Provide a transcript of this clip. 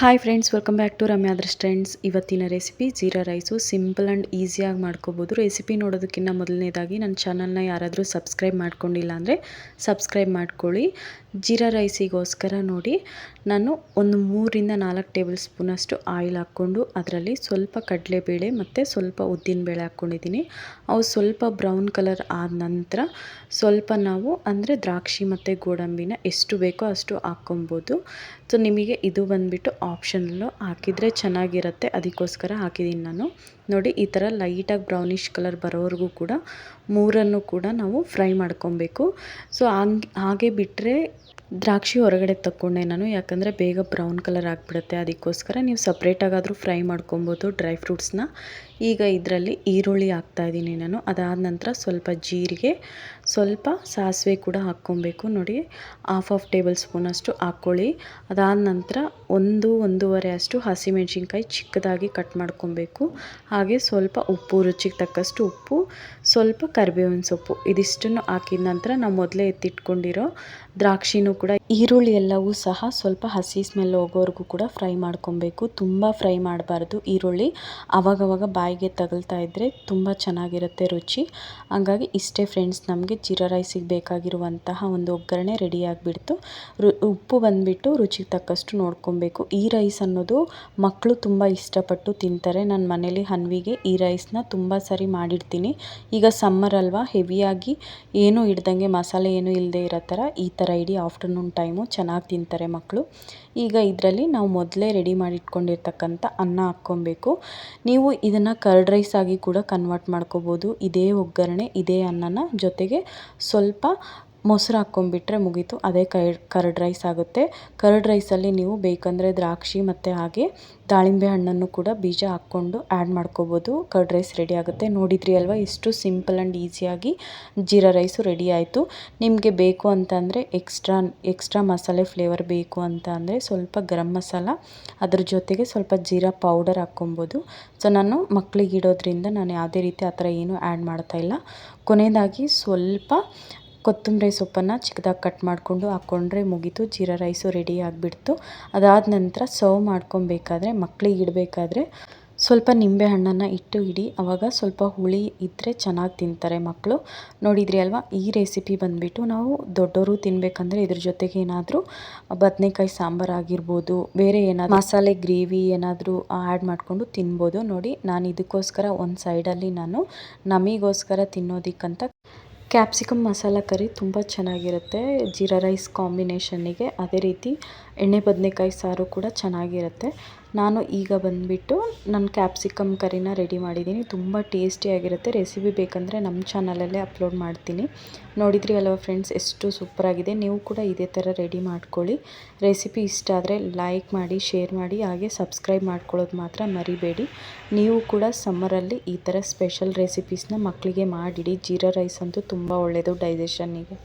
Hi friends welcome back to ರಮ್ಯಾದ್ರಸ್ friends ಇವತ್ತಿನ recipe jeera rice simple and ಈಸಿಯಾಗಿ ಮಾಡ್ಕೋಬೋದು. Recipe ನೋಡೋದಕ್ಕಿಂತ ಮೊದಲನೇದಾಗಿ ನನ್ನ ಚಾನಲ್ನ ಯಾರಾದರೂ ಸಬ್ಸ್ಕ್ರೈಬ್ ಮಾಡ್ಕೊಂಡಿಲ್ಲ ಅಂದರೆ ಸಬ್ಸ್ಕ್ರೈಬ್ ಮಾಡ್ಕೊಳ್ಳಿ. ಜೀರಾ ರೈಸಿಗೋಸ್ಕರ ನೋಡಿ. ನಾನು ಒಂದು ಮೂರಿಂದ ನಾಲ್ಕು ಟೇಬಲ್ ಸ್ಪೂನಷ್ಟು ಆಯಿಲ್ ಹಾಕ್ಕೊಂಡು ಅದರಲ್ಲಿ ಸ್ವಲ್ಪ ಕಡಲೆಬೇಳೆ ಮತ್ತು ಸ್ವಲ್ಪ ಉದ್ದಿನಬೇಳೆ ಹಾಕ್ಕೊಂಡಿದ್ದೀನಿ. ಅವು ಸ್ವಲ್ಪ ಬ್ರೌನ್ ಕಲರ್ ಆದ ನಂತರ ಸ್ವಲ್ಪ ನಾವು ಅಂದರೆ ದ್ರಾಕ್ಷಿ ಮತ್ತು ಗೋಡಂಬಿನ ಎಷ್ಟು ಬೇಕೋ ಅಷ್ಟು ಹಾಕ್ಕೊಬೋದು. ಸೊ ನಿಮಗೆ ಇದು ಬಂದುಬಿಟ್ಟು ಆಪ್ಷನಲ್ಲು ಹಾಕಿದರೆ ಚೆನ್ನಾಗಿರುತ್ತೆ. ಅದಕ್ಕೋಸ್ಕರ ಹಾಕಿದ್ದೀನಿ ನಾನು. ನೋಡಿ, ಈ ಥರ ಲೈಟಾಗಿ ಬ್ರೌನಿಷ್ ಕಲರ್ ಬರೋವರೆಗೂ ಕೂಡ ಮೂರನ್ನು ಕೂಡ ನಾವು ಫ್ರೈ ಮಾಡ್ಕೊಬೇಕು. ಸೊ, ಹಂಗೆ, ಹಾಗೆ ಬಿಟ್ಟರೆ ದ್ರಾಕ್ಷಿ ಹೊರಗಡೆ ತಕ್ಕೊಂಡೆ ನಾನು, ಯಾಕಂದರೆ ಬೇಗ ಬ್ರೌನ್ ಕಲರ್ ಆಗಿಬಿಡುತ್ತೆ. ಅದಕ್ಕೋಸ್ಕರ ನೀವು ಸಪ್ರೇಟಾಗಾದರೂ ಫ್ರೈ ಮಾಡ್ಕೊಬೋದು ಡ್ರೈ ಫ್ರೂಟ್ಸ್ನ ಈಗ ಇದರಲ್ಲಿ ಈರುಳ್ಳಿ ಹಾಕ್ತಾಯಿದ್ದೀನಿ ನಾನು. ಅದಾದ ನಂತರ ಸ್ವಲ್ಪ ಜೀರಿಗೆ, ಸ್ವಲ್ಪ ಸಾಸಿವೆ ಕೂಡ ಹಾಕ್ಕೊಬೇಕು. ನೋಡಿ ಹಾಫ್ ಆಫ್ ಟೇಬಲ್ ಸ್ಪೂನಷ್ಟು ಹಾಕ್ಕೊಳ್ಳಿ ಅದಾದ ನಂತರ ಒಂದು, ಒಂದೂವರೆ ಅಷ್ಟು ಹಸಿಮೆಣ್ಸಿನ್ಕಾಯಿ ಚಿಕ್ಕದಾಗಿ ಕಟ್ ಮಾಡ್ಕೊಬೇಕು. ಹಾಗೆ ಸ್ವಲ್ಪ ಉಪ್ಪು, ರುಚಿಗೆ ತಕ್ಕಷ್ಟು ಉಪ್ಪು, ಸ್ವಲ್ಪ ಕರಿಬೇವಿನ ಸೊಪ್ಪು ಇದಿಷ್ಟನ್ನು ಹಾಕಿದ ನಂತರ ನಾವು ಮೊದಲೇ ಎತ್ತಿಟ್ಕೊಂಡಿರೋ ದ್ರಾಕ್ಷಿನೂ ಕೂಡ ಈರುಳ್ಳಿ ಎಲ್ಲವೂ ಸಹ ಸ್ವಲ್ಪ ಹಸಿ ಸ್ಮೆಲ್ ಹೋಗೋವರೆಗೂ ಕೂಡ ಫ್ರೈ ಮಾಡ್ಕೊಬೇಕು. ತುಂಬ ಫ್ರೈ ಮಾಡಬಾರ್ದು ಈರುಳ್ಳಿ. ಅವಾಗವಾಗ ಬಾಯಿಗೆ ತಗಲ್ತಾ ಇದ್ದರೆ ತುಂಬ ಚೆನ್ನಾಗಿರುತ್ತೆ ರುಚಿ. ಹಂಗಾಗಿ ಇಷ್ಟೇ ಫ್ರೆಂಡ್ಸ್ ನಮಗೆ ಜೀರಾ ರೈಸಿಗೆ ಬೇಕಾಗಿರುವಂತಹ ಒಂದು ಒಗ್ಗರಣೆ ರೆಡಿ ಆಗಿಬಿಡ್ತು. ಉಪ್ಪು ಬಂದುಬಿಟ್ಟು ರುಚಿಗೆ ತಕ್ಕಷ್ಟು ನೋಡ್ಕೊಬೇಕು. ಈ ರೈಸ್ ಅನ್ನೋದು ಮಕ್ಕಳು ತುಂಬ ಇಷ್ಟಪಟ್ಟು ತಿಂತಾರೆ. ನನ್ನ ಮನೇಲಿ ಹನ್ವಿಗೆ ಈ ರೈಸ್ನ ತುಂಬ ಸರಿ ಮಾಡಿರ್ತೀನಿ ಈಗ ಸಮ್ಮರ್ ಅಲ್ವಾ ಹೆವಿಯಾಗಿ ಏನೂ ಇಡ್ದಂಗೆ ಮಸಾಲೆ ಏನೂ ಇಲ್ಲದೆ ಇರೋ ಥರ ಈ ಥರ ಇಡೀ ಆಫ್ಟರ್ನೂನ್ ಟೈಮು ಚೆನ್ನಾಗಿ ತಿಂತಾರೆ ಮಕ್ಕಳು. ಈಗ ಇದರಲ್ಲಿ ನಾವು ಮೊದಲೇ ರೆಡಿ ಮಾಡಿಟ್ಕೊಂಡಿರ್ತಕ್ಕಂಥ ಅನ್ನ ಹಾಕ್ಕೊಬೇಕು. ನೀವು ಇದನ್ನು ಕರ್ಡ್ ರೈಸ್ ಆಗಿ ಕೂಡ ಕನ್ವರ್ಟ್ ಮಾಡ್ಕೋಬೋದು. ಇದೇ ಒಗ್ಗರಣೆ, ಇದೇ ಅನ್ನನ ಜೊತೆಗೆ ಸ್ವಲ್ಪ ಮೊಸರು ಹಾಕ್ಕೊಂಬಿಟ್ರೆ ಮುಗೀತು. ಅದೇ ಕೈ, ಕರ್ಡ್ ರೈಸ್ ಆಗುತ್ತೆ. ಕರ್ಡ್ ರೈಸಲ್ಲಿ ನೀವು ಬೇಕಂದರೆ ದ್ರಾಕ್ಷಿ ಮತ್ತು ಹಾಗೆ ದಾಳಿಂಬೆ ಹಣ್ಣನ್ನು ಕೂಡ ಬೀಜ ಹಾಕ್ಕೊಂಡು ಆ್ಯಡ್ ಮಾಡ್ಕೋಬೋದು. ಕರ್ಡ್ ರೈಸ್ ರೆಡಿ ಆಗುತ್ತೆ. ನೋಡಿದ್ರಿ ಅಲ್ವಾ? ಎಷ್ಟು ಸಿಂಪಲ್ ಆ್ಯಂಡ್ ಈಸಿಯಾಗಿ ಜೀರಾ ರೈಸು ರೆಡಿ ಆಯಿತು. ನಿಮಗೆ ಬೇಕು ಅಂತಂದರೆ ಎಕ್ಸ್ಟ್ರಾ ಎಕ್ಸ್ಟ್ರಾ ಮಸಾಲೆ ಫ್ಲೇವರ್ ಬೇಕು ಅಂತ ಅಂದರೆ ಸ್ವಲ್ಪ ಗರಂ ಮಸಾಲ, ಅದ್ರ ಜೊತೆಗೆ ಸ್ವಲ್ಪ ಜೀರಾ ಪೌಡರ್ ಹಾಕ್ಕೊಬೋದು. ಸೊ, ನಾನು ಮಕ್ಕಳಿಗೆ ಇಡೋದ್ರಿಂದ ನಾನು ಯಾವುದೇ ರೀತಿ ಆ ಥರ ಏನೂ ಆ್ಯಡ್ ಮಾಡ್ತಾಯಿಲ್ಲ ಕೊನೆಯದಾಗಿ ಸ್ವಲ್ಪ ಕೊತ್ತಂಬರಿ ಸೊಪ್ಪನ್ನು ಚಿಕ್ಕದಾಗಿ ಕಟ್ ಮಾಡಿಕೊಂಡು ಹಾಕ್ಕೊಂಡ್ರೆ ಮುಗೀತು. ಜೀರಾ ರೈಸು ರೆಡಿ ಆಗಿಬಿಡ್ತು. ಅದಾದ ನಂತರ ಸರ್ವ್ ಮಾಡ್ಕೊಬೇಕಾದ್ರೆ ಮಕ್ಕಳಿಗೆ ಇಡಬೇಕಾದ್ರೆ ಸ್ವಲ್ಪ ನಿಂಬೆ ಹಣ್ಣನ್ನು ಇಟ್ಟು ಇಡಿ. ಆವಾಗ ಸ್ವಲ್ಪ ಹುಳಿ ಇದ್ದರೆ ಚೆನ್ನಾಗಿ ತಿಂತಾರೆ ಮಕ್ಕಳು ನೋಡಿದ್ರಿ ಅಲ್ವಾ? ಈ ರೆಸಿಪಿ ಬಂದುಬಿಟ್ಟು ನಾವು ದೊಡ್ಡವರು ತಿನ್ನಬೇಕಂದ್ರೆ ಇದ್ರ ಜೊತೆಗೆ ಏನಾದರೂ ಬದನೆಕಾಯಿ ಸಾಂಬಾರು ಆಗಿರ್ಬೋದು, ಬೇರೆ ಏನಾದರೂ ಮಸಾಲೆ ಗ್ರೇವಿ ಏನಾದರೂ ಆ್ಯಡ್ ಮಾಡಿಕೊಂಡು ತಿನ್ಬೋದು. ನೋಡಿ, ನಾನು ಇದಕ್ಕೋಸ್ಕರ ಒಂದು ಸೈಡಲ್ಲಿ ನಾನು ನಮಗೋಸ್ಕರ ತಿನ್ನೋದಕ್ಕಂತ ಕ್ಯಾಪ್ಸಿಕಮ್ ಮಸಾಲ ಕರಿ ತುಂಬ ಚೆನ್ನಾಗಿರುತ್ತೆ. ಜೀರಾ ರೈಸ್ ಕಾಂಬಿನೇಷನ್ನಿಗೆ ಅದೇ ರೀತಿ ಎಣ್ಣೆ ಬದನೇಕಾಯಿ ಸಾರು ಕೂಡ ಚೆನ್ನಾಗಿರುತ್ತೆ. ನಾನು ಈಗ ಬಂದುಬಿಟ್ಟು ನನ್ನ ಕ್ಯಾಪ್ಸಿಕಮ್ ಕರಿನ ರೆಡಿ ಮಾಡಿದ್ದೀನಿ. ತುಂಬ ಟೇಸ್ಟಿಯಾಗಿರುತ್ತೆ ರೆಸಿಪಿ ಬೇಕಂದರೆ ನಮ್ಮ ಚಾನಲಲ್ಲೇ ಅಪ್ಲೋಡ್ ಮಾಡ್ತೀನಿ. ನೋಡಿದ್ರಿ ಅಲ್ವ ಫ್ರೆಂಡ್ಸ್ ಎಷ್ಟು ಸೂಪರಾಗಿದೆ ನೀವು ಕೂಡ ಇದೇ ಥರ ರೆಡಿ ಮಾಡ್ಕೊಳ್ಳಿ. ರೆಸಿಪಿ ಇಷ್ಟ ಆದರೆ ಲೈಕ್ ಮಾಡಿ ಶೇರ್ ಮಾಡಿ, ಹಾಗೆ ಸಬ್ಸ್ಕ್ರೈಬ್ ಮಾಡ್ಕೊಳ್ಳೋದು ಮಾತ್ರ ಮರಿಬೇಡಿ. ನೀವು ಕೂಡ ಸಮ್ಮರಲ್ಲಿ ಈ ಥರ ಸ್ಪೆಷಲ್ ರೆಸಿಪೀಸ್ನ ಮಕ್ಕಳಿಗೆ ಮಾಡಿಡಿ. ಜೀರಾ ರೈಸ್ ಅಂತೂ ತುಂಬ ಒಳ್ಳೆಯದು ಡೈಜೆಷನ್ನಿಗೆ